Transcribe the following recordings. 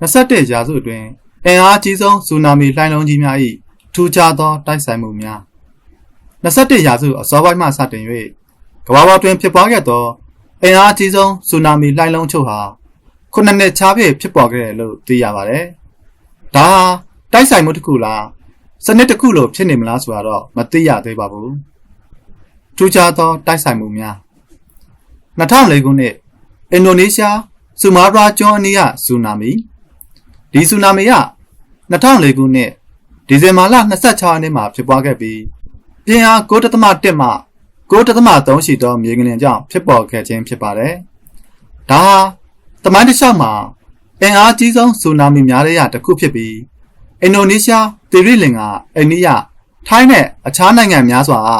21ရာစုအတွင်းအင်အားကြီးဆုံးဆူနာမီလှိုင်းလုံးကြီးများ၏ထူးခြားသောတိုက်ဆိုင်မှုများ21ရာစုအစောပိုင်းမှစတင်၍ကမ္ဘာပေါ်တွင်ဖြစ်ပွားခဲ့သောအင်အားကြီးဆုံးဆူနာမီလှိုင်းလုံးချုပ်ဟာခုနှစ်နှစ်ခြားဖြင့်ဖြစ်ပေါ်ခဲ့တယ်လို့သိရပါတယ်။ဒါဟာတိုက်ဆိုင်မှုတစ်ခုလားစနစ်တစ်ခုလို့ဖြစ်နေမလားဆိုတာတော့မသိရသေးပါဘူး။ထူးခြားသောတိုက်ဆိုင်မှုများ2004ခုနှစ်အင်ဒိုနီးရှားဆူမာတရာကျွန်းအနီးကဆူနာမီ ဒီဆူနာမီက2004ခုနှစ်ဒီဇင်ဘာလ26ရက်နေ့မှာဖြစ်ပွားခဲ့ပြီးပြင်းအား9.1မှ9.3ရှိသောမြေငလျင်ကြောင့်ဖြစ်ပေါ်ခဲ့ခြင်းဖြစ်ပါတယ်။ဒါဟာတမိုင်းတစ်လျှောက်မှာအင်အားကြီးဆုံးဆူနာမီများတဲ့ရတစ်ခုဖြစ်ပြီးအင်ဒိုနီးရှားသီရိလင်္ကာအိန္ဒိယထိုင်းနဲ့အခြားနိုင်ငံများစွာက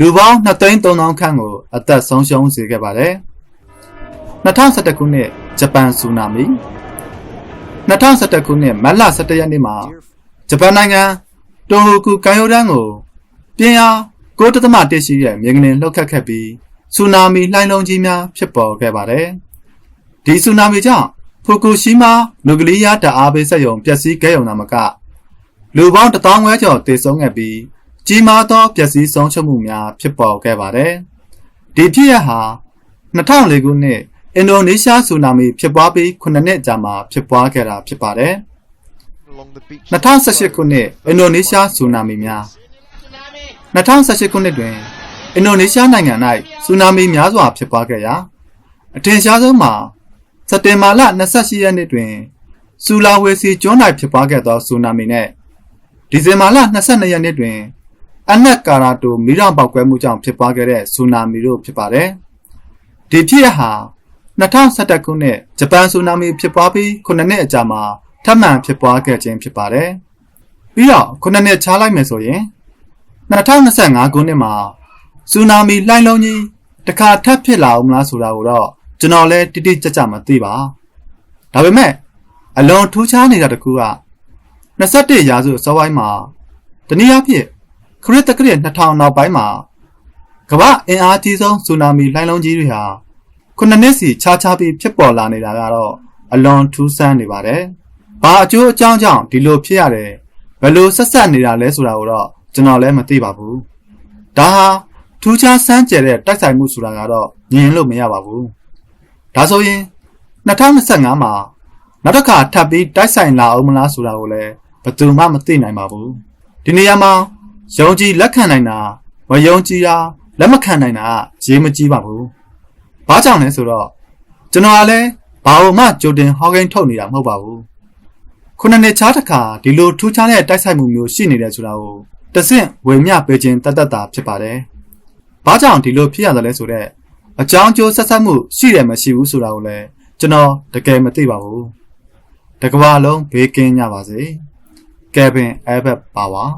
လူပေါင်း2,300ခန့်ကိုအသက်ဆုံးရှုံးစေခဲ့ပါတယ်။2011ခုနှစ်ဂျပန်ဆူနာမီ 2011ခုနှစ်မတ်လ17ရက်နေ့မှာဂျပန်နိုင်ငံတိုဟိုကူကန်ယိုဒန်ကိုပြင်းအား9.1ရှိတဲ့မြေငလျင်လှုပ်ခတ်ခဲ့ပြီးဆူနာမီလှိုင်းလုံးကြီးများဖြစ်ပေါ်ခဲ့ပါတယ်။ဒီဆူနာမီကြောင့်ဖူကူရှီမာနျူကလ িয়ার ဓာတ်အားပေးစက်ရုံပျက်စီးခဲ့ရုံသာမကလူပေါင်း1000ခွဲကျော်သေဆုံးခဲ့ပြီးကြီးမားသောပျက်စီးဆုံးရှုံးမှုများဖြစ်ပေါ်ခဲ့ပါတယ်။ဒီဖြစ်ရပ်ဟာ2004ခုနှစ် အင်ဒိုနီးရှားဆူနာမီဖြစ်ပွားပြီး9နှစ်ကြာမှဖြစ်ပွားခဲ့တာဖြစ်ပါတယ်။ along the beach. 2018ခုနှစ်အင်ဒိုနီးရှားဆူနာမီများ2018ခုနှစ်တွင်အင်ဒိုနီးရှားနိုင်ငံ၌ဆူနာမီများစွာဖြစ်ပွားခဲ့ရာအထင်ရှားဆုံးမှာစက်တင်ဘာလ28ရက်နေ့တွင်ဆူလာဝေစီကျွန်း၌ဖြစ်ပွားခဲ့သောဆူနာမီနှင့်ဒီဇင်ဘာလ22ရက်နေ့တွင်အနက်ကာရာတိုမီးတောင်ပေါက်ကွဲမှုကြောင့်ဖြစ်ပွားခဲ့တဲ့ဆူနာမီတို့ဖြစ်ပါတယ်။ဒီဖြစ်ရပ်ဟာ 2011ခုနှစ်ဂျပန်ဆူနာမီဖြစ်ပွားပြီး9နှစ်အကြာမှာထပ်မံဖြစ်ပွားခဲ့ခြင်းဖြစ်ပါတယ်။ပြီးတော့9နှစ်ခြားလိုက်မယ်ဆိုရင်2025ခုနှစ်မှာဆူနာမီလှိုင်းလုံးကြီးတစ်ခါထပ်ဖြစ်လာအောင်မလားဆိုတာကိုတော့ကျွန်တော်လည်းတိတိကျကျမသိပါ။ဒါပေမဲ့အလွန်ထူးခြားနေတာတစ်ခုက21ရာစုစောပိုင်းမှာတနည်းအားဖြင့်ခရစ်တက္ကရာ2000နောက်ပိုင်းမှာကမ္ဘာအင်အားကြီးဆုံးဆူနာမီလှိုင်းလုံးကြီးတွေဟာ ခုနှစ်နှစ်စီခြားခြားပြီးဖြစ်ပေါ်လာနေတာကတော့အလွန်ထူးဆန်းနေပါတယ်။ဘာအကျိုးအကြောင်းကြောင့်ဒီလိုဖြစ်ရတယ်ဘယ်လိုဆက်ဆက်နေတာလဲဆိုတာကိုတော့ကျွန်တော်လည်းမသိပါဘူး။ဒါဟာထူးခြားဆန်းကျယ်တဲ့တိုက်ဆိုင်မှုဆိုတာကတော့ညင်လို့မရပါဘူး။ဒါဆိုရင်2025မှာနောက်တစ်ခါထပ်ပြီးတိုက်ဆိုင်လာအောင်မလားဆိုတာကိုလည်းဘယ်သူမှမသိနိုင်ပါဘူး။ဒီနေရာမှာယုံကြည်လက်ခံနိုင်တာမယုံကြည်တာလက်မခံနိုင်တာကရေးမကြီးပါဘူး။ ဘာကြောင့်လဲဆိုတော့ကျွန်တော်ကလည်းဘာလို့မှကြိုတင်ဟောကိန်းထုတ်နေတာမဟုတ်ပါဘူး။ခုနှစ်နှစ်ခြားတစ်ခါဒီလိုထူးခြားတဲ့တိုက်ဆိုင်မှုမျိုးရှိနေတယ်ဆိုတာကိုတဆင့်ဝေမျှပေးခြင်းတတ်တတ်တာဖြစ်ပါတယ်။ဘာကြောင့်ဒီလိုဖြစ်ရတယ်လဲဆိုတော့အကြောင်းကျိုးဆက်ဆက်မှုရှိတယ်မရှိဘူးဆိုတာကိုလည်းကျွန်တော်တကယ်မသိပါဘူး။တကဘာလုံးဘေးကင်းကြပါစေ။ Kevin Albert Power